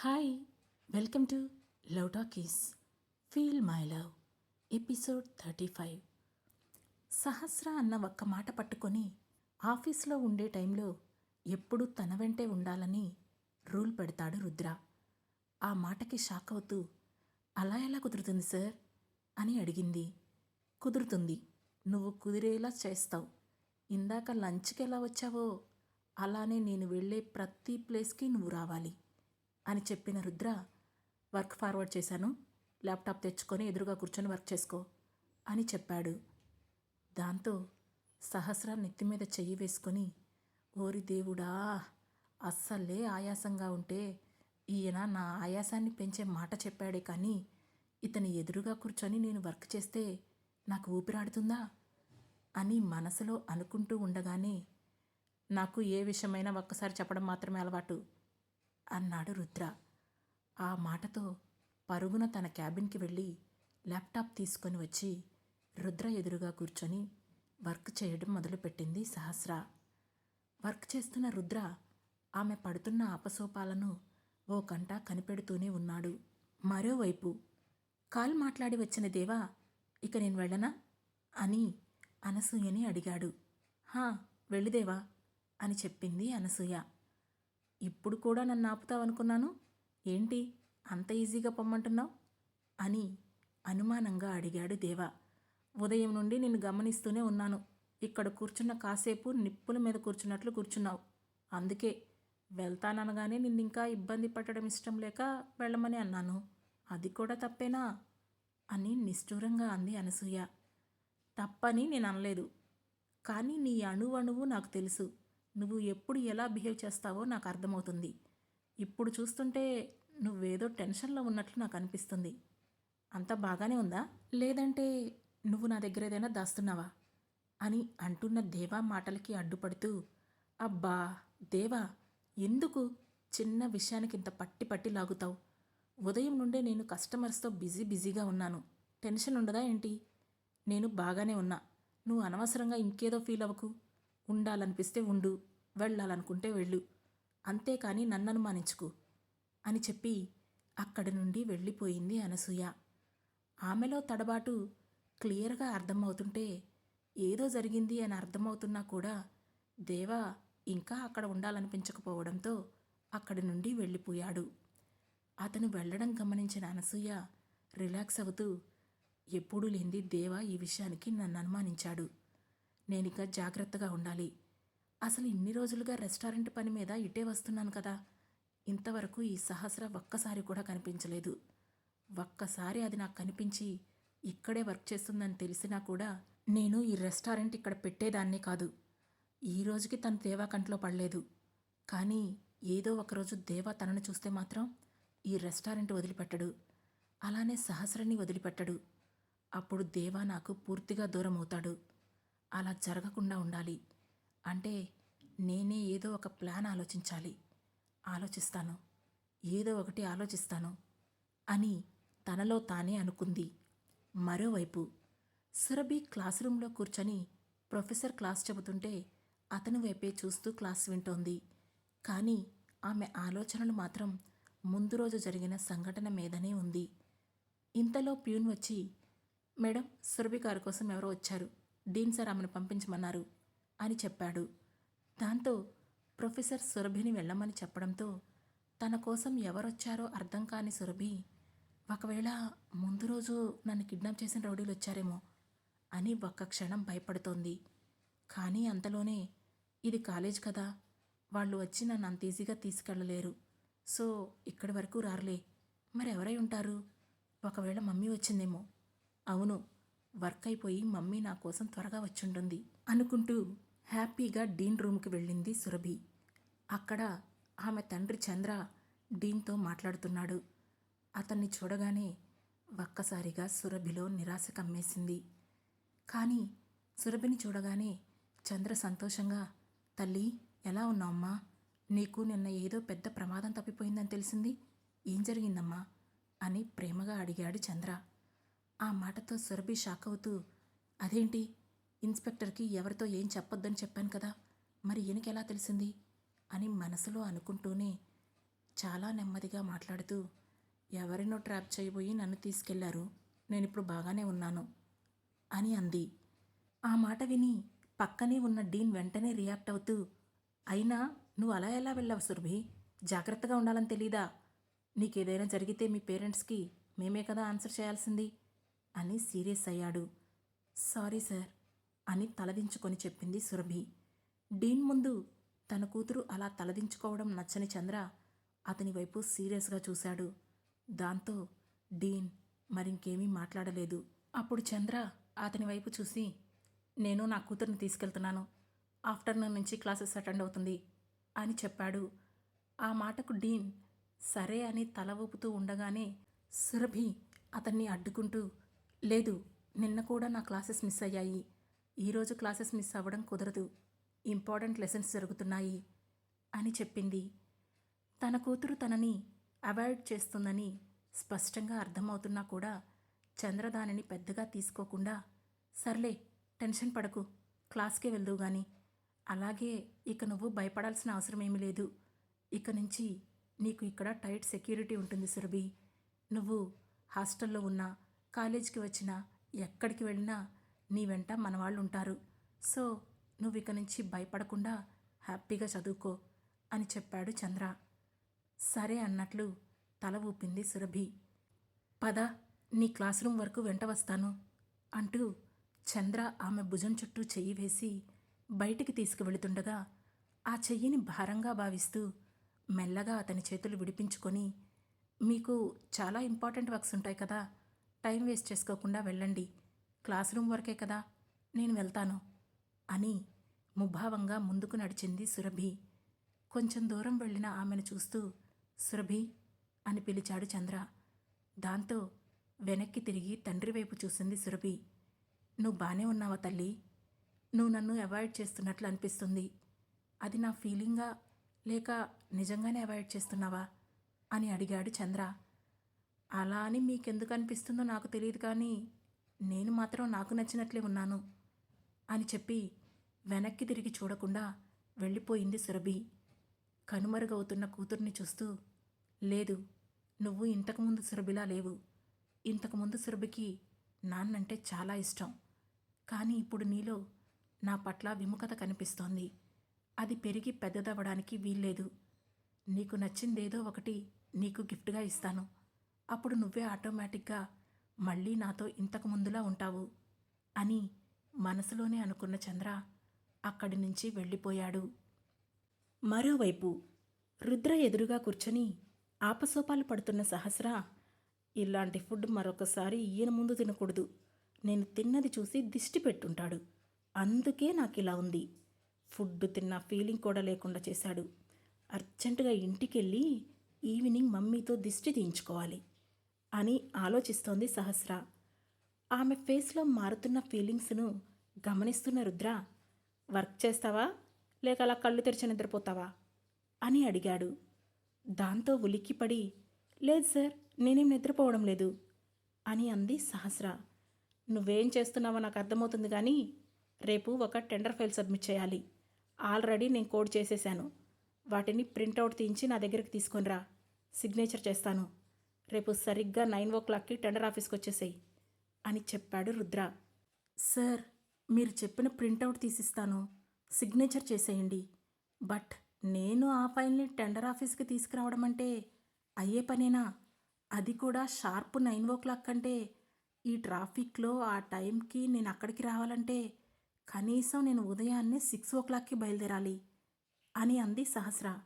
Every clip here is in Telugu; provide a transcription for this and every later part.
Hi welcome to love talkies feel my love episode thirty five Sahasra అన్న ఒక్క మాట పట్టుకొని ఆఫీస్లో ఉండే టైంలో ఎప్పుడూ తన వెంటే ఉండాలని రూల్ పెడతాడు రుద్ర. ఆ మాటకి షాక్ అవుతూ అలా ఎలా కుదురుతుంది సార్? అని అడిగింది. కుదురుతుంది. నువ్వు కుదిరేలా చేస్తావు. ఇందాక లంచ్కి ఎలా వచ్చావో అలానే నేను వెళ్ళే ప్రతి ప్లేస్కి నువ్వు రావాలి. అని చెప్పిన రుద్ర వర్క్ ఫార్వర్డ్ చేశాను. ల్యాప్టాప్ తెచ్చుకొని ఎదురుగా కూర్చొని వర్క్ చేసుకో అని చెప్పాడు. దాంతో సహస్ర నెత్తి మీద చెయ్యి వేసుకొని ఓరి దేవుడా అస్సలే ఆయాసంగా ఉంటే ఈయన నా ఆయాసాన్ని పెంచే మాట చెప్పాడే కానీ ఇతని ఎదురుగా కూర్చొని నేను వర్క్ చేస్తే నాకు ఊపిరాడుతుందా అని మనసులో అనుకుంటూ ఉండగానే నాకు ఏ విషయమైనా ఒక్కసారి చెప్పడం మాత్రమే అలవాటు. అన్నాడు రుద్ర. ఆ మాటతో పరుగున తన క్యాబిన్కి వెళ్ళి ల్యాప్టాప్ తీసుకొని వచ్చి రుద్ర ఎదురుగా కూర్చొని వర్క్ చేయడం మొదలుపెట్టింది సహస్ర. వర్క్ చేస్తున్న రుద్ర ఆమె పడుతున్న ఆపసోపాలను ఓ కంట కనిపెడుతూనే ఉన్నాడు. మరోవైపు కాల్ మాట్లాడి వచ్చిన దేవా ఇక నేను వెళ్ళనా? అని అనసూయని అడిగాడు. హా వెళ్ళిదేవా అని చెప్పింది అనసూయ. ఇప్పుడు కూడా నన్ను ఆపుతావనుకున్నాను? ఏంటి? అంత ఈజీగా పొమ్మంటున్నావు? అని అనుమానంగా అడిగాడు దేవా. ఉదయం నుండి నిన్ను గమనిస్తూనే ఉన్నాను. ఇక్కడ కూర్చున్న కాసేపు నిప్పుల మీద కూర్చున్నట్లు కూర్చున్నావు. అందుకే వెళ్తాననగానే నిన్ను ఇంకా ఇబ్బంది పెట్టడం ఇష్టం లేక వెళ్ళమని అన్నాను. అది కూడా తప్పేనా? అని నిష్ఠూరంగా అంది అనసూయ. తప్పని నేను అనలేదు కానీ నీ అణువణువు నాకు తెలుసు. నువ్వు ఎప్పుడు ఎలా బిహేవ్ చేస్తావో నాకు అర్థమవుతుంది. ఇప్పుడు చూస్తుంటే నువ్వేదో టెన్షన్లో ఉన్నట్లు నాకు అనిపిస్తుంది. అంత బాగానే ఉందా? లేదంటే నువ్వు నా దగ్గర ఏదైనా దాస్తున్నావా? అని అంటున్న దేవా మాటలకి అడ్డుపడుతూ అబ్బా దేవా ఎందుకు చిన్న విషయానికి ఇంత పట్టి పట్టి లాగుతావు? ఉదయం నుండే నేను కస్టమర్స్తో బిజీ బిజీగా ఉన్నాను. టెన్షన్ ఉండదా ఏంటి? నేను బాగానే ఉన్నా. నువ్వు అనవసరంగా ఇంకేదో ఫీల్ అవ్వకు. ఉండాలనిపిస్తే ఉండు వెళ్ళాలనుకుంటే వెళ్ళు. అంతేకాని నన్ను అనుమానించుకు అని చెప్పి అక్కడి నుండి వెళ్ళిపోయింది అనసూయ. ఆమెలో తడబాటు క్లియర్గా అర్థమవుతుంటే ఏదో జరిగింది అని అర్థమవుతున్నా కూడా దేవా ఇంకా అక్కడ ఉండాలనిపించకపోవడంతో అక్కడి నుండి వెళ్ళిపోయాడు. అతను వెళ్ళడం గమనించిన అనసూయ రిలాక్స్ అవుతూ ఎప్పుడూ లేనిది దేవా ఈ విషయానికి నన్ను అనుమానించాడు నేనిక జాగ్రత్తగా ఉండాలి. అసలు ఇన్ని రోజులుగా రెస్టారెంట్ పని మీద ఇటే వస్తున్నాను కదా. ఇంతవరకు ఈ సహస్ర ఒక్కసారి కూడా కనిపించలేదు. ఒక్కసారి అది నాకు కనిపించి ఇక్కడే వర్క్ చేస్తుందని తెలిసినా కూడా నేను ఈ రెస్టారెంట్ ఇక్కడ పెట్టేదాన్నే కాదు. ఈ రోజుకి తను దేవా కంట్లో పడలేదు. కానీ ఏదో ఒకరోజు దేవా తనను చూస్తే మాత్రం ఈ రెస్టారెంట్ వదిలిపెట్టడు. అలానే సహస్రని వదిలిపెట్టడు. అప్పుడు దేవా నాకు పూర్తిగా దూరం అవుతాడు అలా జరగకుండా ఉండాలి. అంటే నేనే ఏదో ఒక ప్లాన్ ఆలోచించాలి. ఆలోచిస్తాను. ఏదో ఒకటి ఆలోచిస్తాను అని తనలో తానే అనుకుంది. మరోవైపు సురభి క్లాస్ రూమ్లో కూర్చొని ప్రొఫెసర్ క్లాస్ చెబుతుంటే అతని వైపే చూస్తూ క్లాస్ వింటోంది. కానీ ఆమె ఆలోచనలు మాత్రం ముందు రోజు జరిగిన సంఘటన మీదనే ఉంది. ఇంతలో ప్యూన్ వచ్చి మేడం సురభి గారి కోసం ఎవరో వచ్చారు. డీన్ సార్ ఆమెను పంపించమన్నారు అని చెప్పాడు. దాంతో ప్రొఫెసర్ సురభిని వెళ్ళమని చెప్పడంతో తన కోసం ఎవరొచ్చారో అర్థం కాని సురభి ఒకవేళ ముందు రోజు నన్ను కిడ్నాప్ చేసిన రౌడీలు వచ్చారేమో అని ఒక్క క్షణం భయపడుతోంది. కానీ అంతలోనే ఇది కాలేజ్ కదా వాళ్ళు వచ్చి నన్ను అంత ఈజీగా తీసుకెళ్ళలేరు. సో ఇక్కడి వరకు రారులే. మరెవరై ఉంటారు? ఒకవేళ మమ్మీ వచ్చిందేమో. అవును వర్క్ అయిపోయి మమ్మీ నా కోసం త్వరగా వచ్చుంటుంది అనుకుంటూ హ్యాపీగా డీన్ రూమ్కి వెళ్ళింది సురభి. అక్కడ ఆమె తండ్రి చంద్ర డీన్తో మాట్లాడుతున్నాడు. అతన్ని చూడగానే ఒక్కసారిగా సురభిలో నిరాశ కమ్మేసింది. కానీ సురభిని చూడగానే చంద్ర సంతోషంగా తల్లి ఎలా ఉన్నావమ్మా నీకు నిన్న ఏదో పెద్ద ప్రమాదం తప్పిపోయిందని తెలిసింది? ఏం జరిగిందమ్మా? అని ప్రేమగా అడిగాడు చంద్ర. ఆ మాటతో సురభి షాక్ అవుతూ అదేంటి? ఇన్స్పెక్టర్కి ఎవరితో ఏం చెప్పొద్దని చెప్పాను కదా మరి ఈయనకి తెలిసింది? అని మనసులో అనుకుంటూనే చాలా నెమ్మదిగా మాట్లాడుతూ ఎవరినో ట్రాప్ చేయబోయి నన్ను తీసుకెళ్ళారు. నేనిప్పుడు బాగానే ఉన్నాను. అని అంది. ఆ మాట విని పక్కనే ఉన్న డీన్ వెంటనే రియాక్ట్ అవుతూ అయినా నువ్వు అలా ఎలా వెళ్ళావు సురభి? జాగ్రత్తగా ఉండాలని తెలీదా? నీకేదైనా జరిగితే మీ పేరెంట్స్కి మేమే కదా ఆన్సర్ చేయాల్సింది. అని సీరియస్ అయ్యాడు. సారీ సార్ అని తలదించుకొని చెప్పింది సురభి. డీన్ ముందు తన కూతురు అలా తలదించుకోవడం నచ్చని చంద్ర అతని వైపు సీరియస్గా చూశాడు. దాంతో డీన్ మరింకేమీ మాట్లాడలేదు. అప్పుడు చంద్ర అతని వైపు చూసి నేను నా కూతుర్ని తీసుకెళ్తున్నాను. ఆఫ్టర్నూన్ నుంచి క్లాసెస్ అటెండ్ అవుతుంది అని చెప్పాడు. ఆ మాటకు డీన్ సరే అని తల ఊపుతూ ఉండగానే సురభి అతన్ని అడ్డుకుంటూ లేదు నిన్న కూడా నా క్లాసెస్ మిస్ అయ్యాయి. ఈరోజు క్లాసెస్ మిస్ అవ్వడం కుదరదు. ఇంపార్టెంట్ లెసన్స్ జరుగుతున్నాయి అని చెప్పింది. తన కూతురు తనని అవాయిడ్ చేస్తుందని స్పష్టంగా అర్థమవుతున్నా కూడా చంద్ర దానిని పెద్దగా తీసుకోకుండా సర్లే టెన్షన్ పడకు క్లాస్కే వెళ్దు గాని. అలాగే ఇక నువ్వు భయపడాల్సిన అవసరం ఏమీ లేదు. ఇక నుంచి నీకు ఇక్కడ టైట్ సెక్యూరిటీ ఉంటుంది సురభి. నువ్వు హాస్టల్లో ఉన్నా కాలేజీకి వచ్చినా ఎక్కడికి వెళ్ళినా నీ వెంట మన వాళ్ళు ఉంటారు సో నువ్వు ఇక నుంచి భయపడకుండా హ్యాపీగా చదువుకో అని చెప్పాడు చంద్ర. సరే అన్నట్లు తల ఊపింది సురభి. పద నీ క్లాస్ రూమ్ వరకు వెంట వస్తాను అంటూ చంద్ర ఆమె భుజం చుట్టూ చెయ్యి వేసి బయటికి తీసుకువెళుతుండగా ఆ చెయ్యిని భారంగా భావిస్తూ మెల్లగా అతని చేతులు విడిపించుకొని మీకు చాలా ఇంపార్టెంట్ వర్క్స్ ఉంటాయి కదా టైం వేస్ట్ చేసుకోకుండా వెళ్ళండి. క్లాస్ రూమ్ వరకే కదా నేను వెళ్తాను అని ముభావంగా ముందుకు నడిచింది సురభి. కొంచెం దూరం వెళ్ళిన ఆమెను చూస్తూ సురభి అని పిలిచాడు చంద్ర. దాంతో వెనక్కి తిరిగి తండ్రి వైపు చూసింది సురభి. నువ్వు బాగానే ఉన్నావా తల్లి? నువ్వు నన్ను అవాయిడ్ చేస్తున్నట్లు అనిపిస్తుంది. అది నా ఫీలింగా లేక నిజంగానే అవాయిడ్ చేస్తున్నావా? అని అడిగాడు చంద్ర. అలా అని మీకెందుకు అనిపిస్తుందో నాకు తెలియదు కానీ నేను మాత్రం నాకు నచ్చినట్లే ఉన్నాను అని చెప్పి వెనక్కి తిరిగి చూడకుండా వెళ్ళిపోయింది సురభి. కనుమరుగవుతున్న కూతుర్ని చూస్తూ లేదు నువ్వు ఇంతకుముందు సురభిలా లేవు. ఇంతకుముందు సురభికి నాన్నంటే చాలా ఇష్టం. కానీ ఇప్పుడు నీలో నా పట్ల విముఖత కనిపిస్తోంది. అది పెరిగి పెద్దదవ్వడానికి వీల్లేదు. నీకు నచ్చిందేదో ఒకటి నీకు గిఫ్ట్గా ఇస్తాను. అప్పుడు నువ్వే ఆటోమేటిక్గా మళ్ళీ నాతో ఇంతకు ముందులా ఉంటావు అని మనసులోనే అనుకున్న చంద్ర అక్కడి నుంచి వెళ్ళిపోయాడు. మరోవైపు రుద్ర ఎదురుగా కూర్చొని ఆపసోపాలు పడుతున్న సహస్ర ఇలాంటి ఫుడ్ మరొకసారి ఈయన ముందు తినకూడదు. నేను తిన్నది చూసి దిష్టి పెట్టుంటాడు. అందుకే నాకు ఇలా ఉంది. ఫుడ్ తిన్న ఫీలింగ్ కూడా లేకుండా చేశాడు. అర్జెంటుగా ఇంటికెళ్ళి ఈవినింగ్ మమ్మీతో దిష్టి తీయించుకోవాలి. అని ఆలోచిస్తోంది సహస్ర. ఆమె ఫేస్లో మారుతున్న ఫీలింగ్స్ను గమనిస్తున్న రుద్ర వర్క్ చేస్తావా? లేక అలా కళ్ళు తెరిచి నిద్రపోతావా? అని అడిగాడు. దాంతో ఉలిక్కిపడి లేదు సార్ నేనేం నిద్రపోవడం లేదు అని అంది సహస్ర. నువ్వేం చేస్తున్నావో నాకు అర్థమవుతుంది కానీ రేపు ఒక టెండర్ ఫైల్ సబ్మిట్ చేయాలి. ఆల్రెడీ నేను కోడ్ చేసేసాను. వాటిని ప్రింట్అవుట్ తీయించి నా దగ్గరికి తీసుకొనిరా సిగ్నేచర్ చేస్తాను. రేపు సరిగ్గా నైన్ ఓ క్లాక్కి టెండర్ ఆఫీస్కి వచ్చేసేయి అని చెప్పాడు రుద్ర. సార్ మీరు చెప్పిన ప్రింటౌట్ తీసిస్తాను. సిగ్నేచర్ చేసేయండి. బట్ నేను ఆ ఫైల్ని టెండర్ ఆఫీస్కి తీసుకురావడం అంటే అయ్యే పనేనా? అది కూడా షార్ప్ నైన్ ఓ క్లాక్ అంటే ఈ ట్రాఫిక్లో ఆ టైంకి నేను అక్కడికి రావాలంటే కనీసం నేను ఉదయాన్నే సిక్స్ ఓ క్లాక్కి బయలుదేరాలి అని అంది సహస్ర.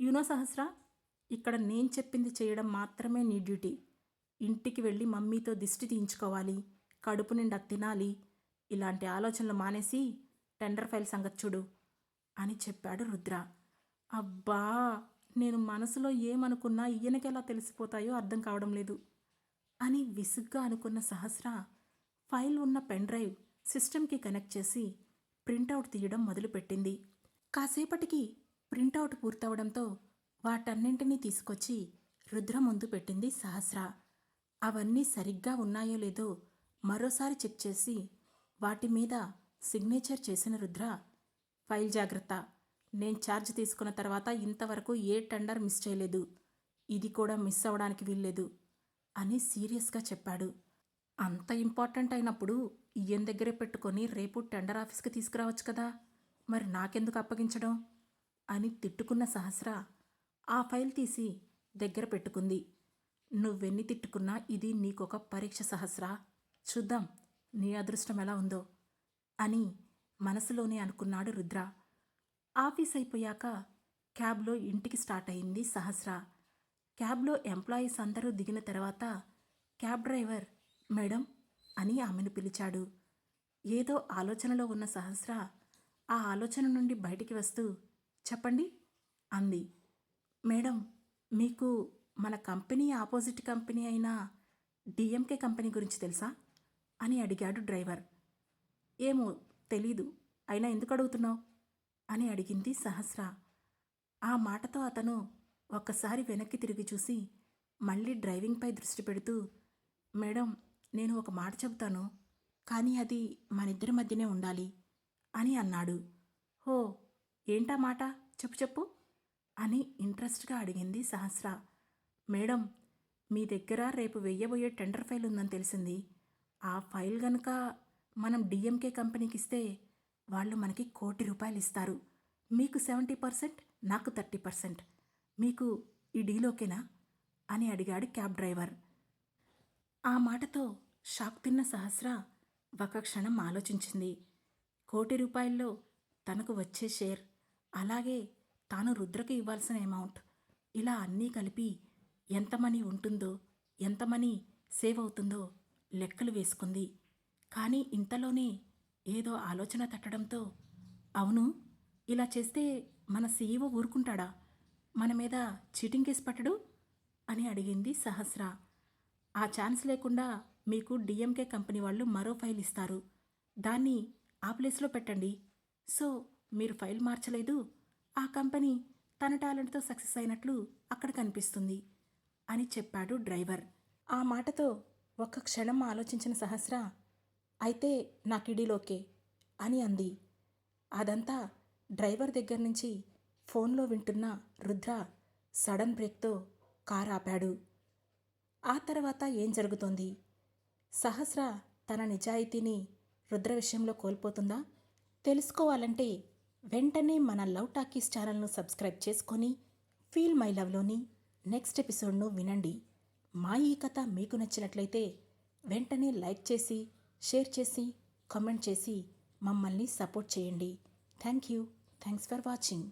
యునో సహస్ర ఇక్కడ నేను చెప్పింది చేయడం మాత్రమే నీ డ్యూటీ. ఇంటికి వెళ్ళి మమ్మీతో దిష్టి తీయించుకోవాలి కడుపు నిండా తినాలి ఇలాంటి ఆలోచనలు మానేసి టెండర్ ఫైల్ సంగతి చూడు అని చెప్పాడు రుద్ర. అబ్బా నేను మనసులో ఏమనుకున్నా ఈయనకెలా తెలిసిపోతాయో అర్థం కావడం లేదు అని విసుగ్గా అనుకున్న సహస్ర ఫైల్ ఉన్న పెన్ డ్రైవ్ సిస్టమ్కి కనెక్ట్ చేసి ప్రింటౌట్ తీయడం మొదలుపెట్టింది. కాసేపటికి ప్రింటౌట్ పూర్తవడంతో వాటన్నింటినీ తీసుకొచ్చి రుద్ర ముందు పెట్టింది సహస్ర. అవన్నీ సరిగ్గా ఉన్నాయో లేదో మరోసారి చెక్ చేసి వాటి మీద సిగ్నేచర్ చేసిన రుద్ర ఫైల్ జాగ్రత్త. నేను ఛార్జ్ తీసుకున్న తర్వాత ఇంతవరకు ఏ టెండర్ మిస్ చేయలేదు. ఇది కూడా మిస్ అవ్వడానికి వీల్లేదు అని సీరియస్గా చెప్పాడు. అంత ఇంపార్టెంట్ అయినప్పుడు ఈయన దగ్గరే పెట్టుకొని రేపు టెండర్ ఆఫీస్కి తీసుకురావచ్చు కదా. మరి నాకెందుకు అప్పగించడం? అని తిట్టుకున్న సహస్ర ఆ ఫైల్ తీసి దగ్గర పెట్టుకుంది. నువ్వెన్ని తిట్టుకున్నా ఇది నీకొక పరీక్ష సహస్ర. చూద్దాం నీ అదృష్టం ఎలా ఉందో అని మనసులోనే అనుకున్నాడు రుద్ర. ఆఫీస్ అయిపోయాక క్యాబ్లో ఇంటికి స్టార్ట్ అయింది సహస్ర. క్యాబ్లో ఎంప్లాయీస్ అందరూ దిగిన తర్వాత క్యాబ్ డ్రైవర్ మేడం అని ఆమెను పిలిచాడు. ఏదో ఆలోచనలో ఉన్న సహస్ర ఆ ఆలోచన నుండి బయటికి వస్తూ చెప్పండి అంది. మేడం మీకు మన కంపెనీ ఆపోజిట్ కంపెనీ అయిన డిఎంకే కంపెనీ గురించి తెలుసా? అని అడిగాడు డ్రైవర్. ఏమో తెలీదు అయినా ఎందుకు అడుగుతున్నావు? అని అడిగింది సహస్ర. ఆ మాటతో అతను ఒక్కసారి వెనక్కి తిరిగి చూసి మళ్ళీ డ్రైవింగ్పై దృష్టి పెడుతూ మేడం నేను ఒక మాట చెబుతాను కానీ అది మనిద్దరి మధ్యనే ఉండాలి అని అన్నాడు. హో ఏంటా మాట? చెప్పు చెప్పు. అని ఇంట్రెస్ట్గా అడిగింది సహస్ర. మేడం మీ దగ్గర రేపు వెయ్యబోయే టెండర్ ఫైల్ ఉందని తెలిసింది. ఆ ఫైల్ గనుక మనం డిఎంకే కంపెనీకి ఇస్తే వాళ్ళు మనకి కోటి రూపాయలు ఇస్తారు. మీకు సెవెంటీ పర్సెంట్ నాకు థర్టీ పర్సెంట్. మీకు ఈ డీల్ ఓకేనా? అని అడిగాడు క్యాబ్ డ్రైవర్. ఆ మాటతో షాక్ తిన్న సహస్ర ఒక క్షణం ఆలోచించింది. కోటి రూపాయల్లో తనకు వచ్చే షేర్ అలాగే తాను రుద్రకు ఇవ్వాల్సిన అమౌంట్ ఇలా అన్నీ కలిపి ఎంత మనీ ఉంటుందో ఎంత మనీ సేవ్ అవుతుందో లెక్కలు వేసుకుంది. కానీ ఇంతలోనే ఏదో ఆలోచన తట్టడంతో అవును ఇలా చేస్తే మన సీఈఓ ఊరుకుంటాడా? మన మీద చీటింగ్ కేసు పట్టడు? అని అడిగింది సహస్ర. ఆ ఛాన్స్ లేకుండా మీకు డిఎంకే కంపెనీ వాళ్ళు మరో ఫైల్ ఇస్తారు. దాన్ని ఆ ప్లేస్లో పెట్టండి. సో మీరు ఫైల్ మార్చలేదు. ఆ కంపెనీ తన టాలెంట్తో సక్సెస్ అయినట్లు అక్కడ కనిపిస్తుంది అని చెప్పాడు డ్రైవర్. ఆ మాటతో ఒక్క క్షణం ఆలోచించిన సహస్ర అయితే నాకు ఇడీలోకే అని అంది. అదంతా డ్రైవర్ దగ్గర నుంచి ఫోన్లో వింటున్న రుద్ర సడన్ బ్రేక్తో కారు ఆపాడు. ఆ తర్వాత ఏం జరుగుతోంది? సహస్ర తన నిజాయితీని రుద్ర విషయంలో కోల్పోతుందా? తెలుసుకోవాలంటే వెంటనే మన లవ్ టాకీస్ ఛానల్ను సబ్స్క్రైబ్ చేసుకొని ఫీల్ మై లవ్లోని నెక్స్ట్ ఎపిసోడ్ను వినండి. మా ఈ కథ మీకు నచ్చినట్లయితే వెంటనే లైక్ చేసి షేర్ చేసి కామెంట్ చేసి మమ్మల్ని సపోర్ట్ చేయండి. Thank you. Thanks for watching.